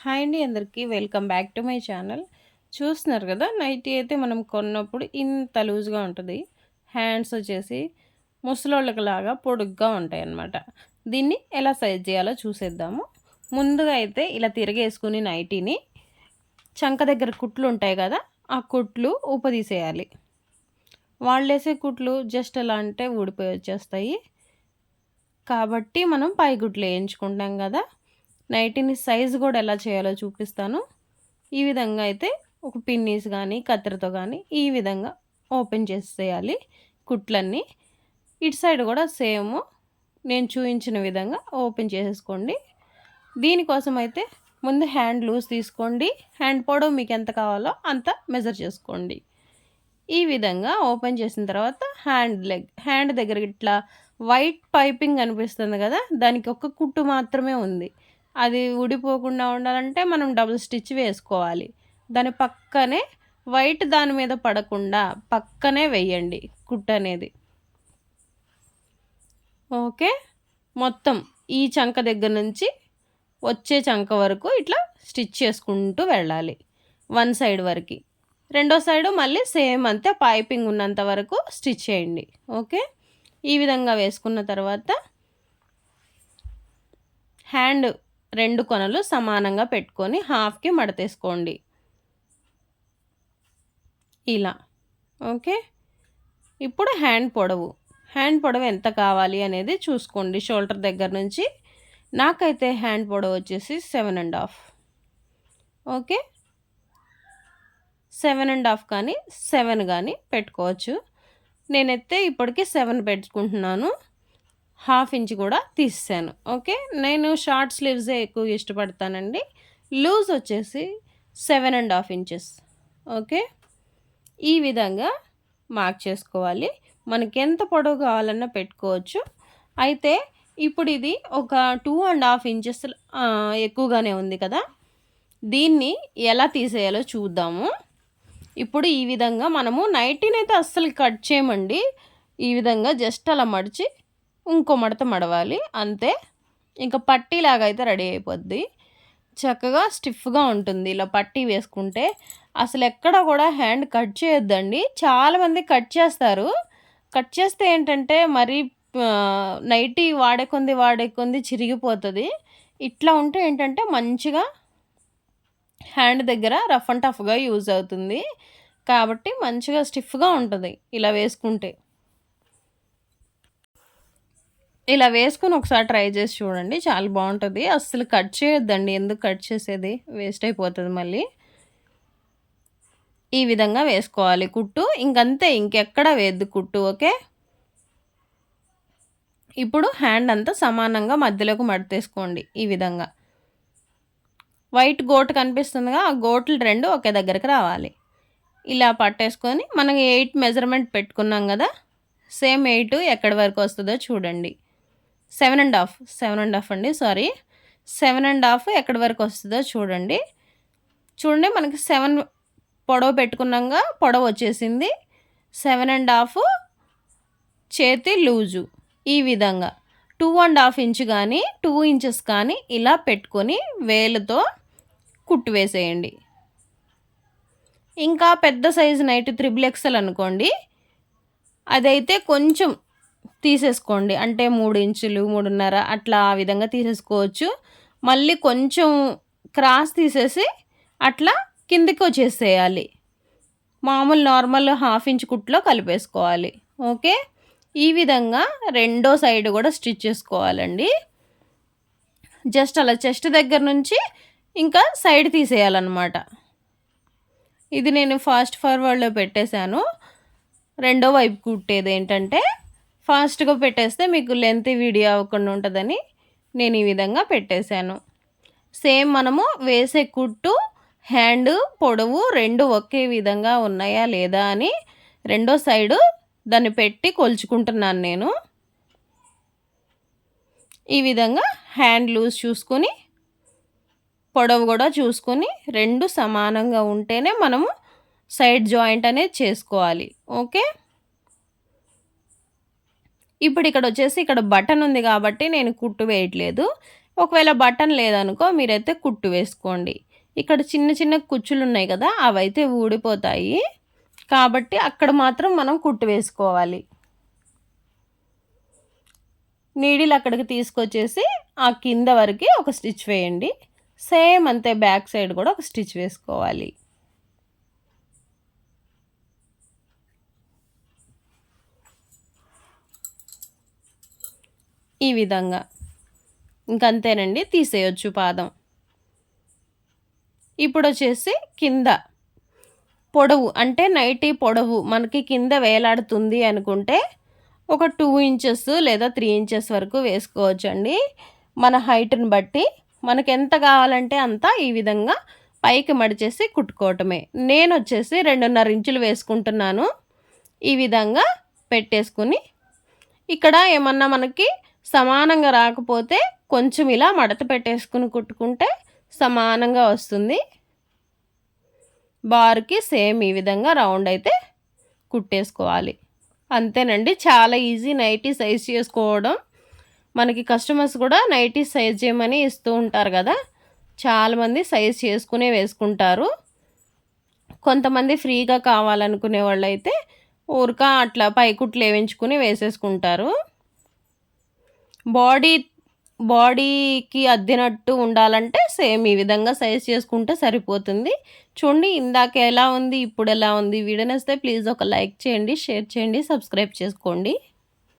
Hi అండి అందరికీ. Welcome back to my channel. చూస్తున్నారు కదా నైటీ అయితే మనం కొన్నప్పుడు ఇంత లూజ్గా ఉంటుంది. హ్యాండ్స్ వచ్చేసి ముసలోళ్ళకి లాగా పొడుగ్గా ఉంటాయి అన్నమాట దీన్ని ఎలా సైజ్ చేయాలో చూసేద్దాము. ముందుగా అయితే ఇలా తిరగేసుకుని నైటీని చంక దగ్గర కుట్లు ఉంటాయి కదా ఆ కుట్లు ఊపదీసేయాలి. వాళ్ళు వేసే కుట్లు జస్ట్ ఎలా అంటే ఊడిపోయి వచ్చేస్తాయి. కాబట్టి మనం పై కుట్లు వేయించుకుంటాం కదా నైటీని సైజు కూడా ఎలా చేయాలో చూపిస్తాను. ఈ విధంగా అయితే ఒక పిన్నీస్ కానీ కత్తెరతో కానీ ఈ విధంగా ఓపెన్ చేసేయాలి కుట్లన్నీ. ఇటు సైడ్ కూడా సేమ్ నేను చూపించిన విధంగా ఓపెన్ చేసేసుకోండి. దీనికోసం అయితే ముందు హ్యాండ్ లూజ్ తీసుకోండి. హ్యాండ్ పొడవు మీకు ఎంత కావాలో అంత మెజర్ చేసుకోండి. ఈ విధంగా ఓపెన్ చేసిన తర్వాత హ్యాండ్ లెగ్ హ్యాండ్ దగ్గర ఇట్లా వైట్ పైపింగ్ అనిపిస్తుంది కదా దానికి ఒక కుట్టు మాత్రమే ఉంది. అది ఊడిపోకుండా ఉండాలంటే మనం డబుల్ స్టిచ్ వేసుకోవాలి. దాని పక్కనే వైట్ దాని మీద పడకుండా పక్కనే వెయ్యండి కుట్ అనేది. ఓకే? మొత్తం ఈ చంక దగ్గర నుంచి వచ్చే చంక వరకు ఇట్లా స్టిచ్ చేసుకుంటూ వెళ్ళాలి. వన్ సైడ్ వరకు. రెండో సైడు మళ్ళీ సేమ్ అంతే పైపింగ్ ఉన్నంత వరకు స్టిచ్ చేయండి. ఓకే? ఈ విధంగా వేసుకున్న తర్వాత హ్యాండ్ రెండు కొనలు సమానంగా పెట్టుకొని హాఫ్కి మడతేసుకోండి. ఇలా. ఓకే? ఇప్పుడు హ్యాండ్ పొడవు. హ్యాండ్ పొడవు ఎంత కావాలి అనేది చూసుకోండి. షోల్డర్ దగ్గర నుంచి నాకైతే హ్యాండ్ పొడవు వచ్చేసి seven and half. Okay? Seven and half కానీ సెవెన్ కానీ పెట్టుకోవచ్చు. నేనైతే ఇప్పటికీ సెవెన్ పెట్టుకుంటున్నాను. హాఫ్ ఇంచ్ కూడా తీసాను ఓకే? నేను షార్ట్ స్లీవ్సే ఎక్కువ ఇష్టపడతానండి. లూజ్ వచ్చేసి seven and half inches. Okay? ఈ విధంగా మార్క్ చేసుకోవాలి. మనకి ఎంత పొడవు కావాలన్నా పెట్టుకోవచ్చు. అయితే ఇప్పుడు ఇది ఒక టూ అండ్ హాఫ్ ఇంచెస్ ఎక్కువగానే ఉంది కదా? దీన్ని ఎలా తీసేయాలో చూద్దాము. ఇప్పుడు ఈ విధంగా మనము నైటీని అయితే అస్సలు కట్ చేయమండి. ఈ విధంగా జస్ట్ అలా మడిచి ఇంకో మడత మడవాలి అంతే. ఇంకా పట్టీలాగా అయితే రెడీ అయిపోద్ది. చక్కగా స్టిఫ్గా ఉంటుంది ఇలా పట్టీ వేసుకుంటే. అసలు ఎక్కడ కూడా హ్యాండ్ కట్ చేయొద్దండి. చాలామంది కట్ చేస్తారు. కట్ చేస్తే ఏంటంటే మరీ నైటీ వాడే కొంది వాడే కొంది చిరిగిపోతుంది. ఇట్లా ఉంటే ఏంటంటే మంచిగా హ్యాండ్ దగ్గర రఫ్ అండ్ టఫ్గా యూజ్ అవుతుంది. కాబట్టి మంచిగా స్టిఫ్గా ఉంటుంది ఇలా వేసుకుంటే. ఇలా వేసుకుని ఒకసారి ట్రై చేసి చూడండి. చాలా బాగుంటుంది. అస్సలు కట్ చేయొద్దండి. ఎందుకు కట్ చేసేది? వేస్ట్ అయిపోతుంది మళ్ళీ. ఈ విధంగా వేసుకోవాలి కుట్టు. ఇంకంతే ఇంకెక్కడ వేద్దు కుట్టు ఓకే? ఇప్పుడు హ్యాండ్ అంతా సమానంగా మధ్యలోకి మడతేసుకోండి ఈ విధంగా. వైట్ గోటు కనిపిస్తుందిగా. ఆ గోట్లు రెండు ఒకే దగ్గరికి రావాలి. ఇలా పట్టేసుకొని మనం ఎయిట్ మెజర్మెంట్ పెట్టుకున్నాం కదా. సేమ్ ఎయిట్ ఎక్కడి వరకు వస్తుందో చూడండి. Seven and half seven and half అండి సారీ. సెవెన్ అండ్ హాఫ్ ఎక్కడి వరకు వస్తుందో చూడండి. చూడండి మనకి సెవెన్ పొడవ పెట్టుకున్నాక పొడవ వచ్చేసింది. సెవెన్ అండ్ హాఫ్ చేతి లూజు ఈ విధంగా. టూ అండ్ హాఫ్ ఇంచ్ కానీ టూ ఇంచెస్ కానీ ఇలా పెట్టుకొని వేలుతో కుట్టు వేసేయండి. ఇంకా పెద్ద సైజు నైట్ త్రిబుల్ ఎక్సెల్ అనుకోండి. అదైతే కొంచెం తీసేసుకోండి. అంటే మూడు ఇంచులు మూడున్నర అట్లా ఆ విధంగా తీసేసుకోవచ్చు. మళ్ళీ కొంచెం క్రాస్ తీసేసి అట్లా కిందికి వచ్చేసేయాలి. మామూలు నార్మల్ హాఫ్ ఇంచ్ కుట్లో కలిపేసుకోవాలి. ఓకే? ఈ విధంగా రెండో సైడ్ కూడా స్టిచ్ చేసుకోవాలండి. జస్ట్ అలా చెస్ట్ దగ్గర నుంచి ఇంకా సైడ్ తీసేయాలన్నమాట. ఇది నేను ఫాస్ట్ ఫార్వర్డ్లో పెట్టేశాను. రెండో వైపు కుట్టేది ఏంటంటే ఫాస్ట్గా పెట్టేస్తే మీకు లెంత్ వీడియో అవ్వకుండా ఉంటుందని నేను ఈ విధంగా పెట్టేశాను. సేమ్ మనము వేసే కుట్టు హ్యాండ్ పొడవు రెండు ఒకే విధంగా ఉన్నాయా లేదా అని రెండో సైడు దాన్ని పెట్టి కొలుచుకుంటున్నాను నేను. ఈ విధంగా హ్యాండ్ లూజ్ చూసుకొని పొడవు కూడా చూసుకొని రెండు సమానంగా ఉంటేనే మనము సైడ్ జాయింట్ అనేది చేసుకోవాలి. ఓకే? ఇప్పుడు ఇక్కడ వచ్చేసి ఇక్కడ బటన్ ఉంది కాబట్టి నేను కుట్టు వేయట్లేదు. ఒకవేళ బటన్ లేదనుకో మీరైతే కుట్టు వేసుకోండి. ఇక్కడ చిన్న చిన్న కుచ్చులు ఉన్నాయి కదా అవైతే ఊడిపోతాయి. కాబట్టి అక్కడ మాత్రం మనం కుట్టు వేసుకోవాలి. నీడిల్ అక్కడికి తీసుకొచ్చేసి ఆ కింద వరకు ఒక స్టిచ్ వేయండి. సేమ్ అంతే బ్యాక్ సైడ్ కూడా ఒక స్టిచ్ వేసుకోవాలి. ఈ విధంగా. ఇంకంతేనండి తీసేయొచ్చు పాదం. ఇప్పుడు వచ్చేసి కింద. పొడవు అంటే నైటీ పొడవు మనకి కింద వేలాడుతుంది అనుకుంటే ఒక టూ ఇంచెస్ లేదా త్రీ ఇంచెస్ వరకు వేసుకోవచ్చండి. మన హైట్ని బట్టి మనకు ఎంత కావాలంటే అంత ఈ విధంగా పైకి మడిచేసి కుట్టుకోవటమే. నేను వచ్చేసి రెండున్నర ఇంచులు వేసుకుంటున్నాను. ఈ విధంగా పెట్టేసుకుని ఇక్కడ ఏమన్నా మనకి సమానంగా రాకపోతే కొంచెం ఇలా మడత పెట్టేసుకుని కుట్టుకుంటే సమానంగా వస్తుంది. బార్కి సేమ్ ఈ విధంగా రౌండ్ అయితే కుట్టేసుకోవాలి. అంతేనండి చాలా ఈజీ నైటీ సైజ్ చేసుకోవడం. మనకి కస్టమర్స్ కూడా నైటీ సైజ్ చేయమని ఇస్తూ ఉంటారు కదా చాలామంది సైజ్ చేసుకునే వేసుకుంటారు. కొంతమంది ఫ్రీగా కావాలనుకునే వాళ్ళు అయితే ఊరిక అట్లా పైకుట్లు వేయించుకుని వేసేసుకుంటారు. బాడీ బాడీకి అద్దినట్టు ఉండాలంటే సేమ్ ఈ విధంగా సైజ్ చేసుకుంటే సరిపోతుంది. చూడండి ఇందాక ఎలా ఉంది ఇప్పుడు ఎలా ఉంది వీడియో నచ్చితే ప్లీజ్ ఒక లైక్ చేయండి షేర్ చేయండి సబ్స్క్రైబ్ చేసుకోండి.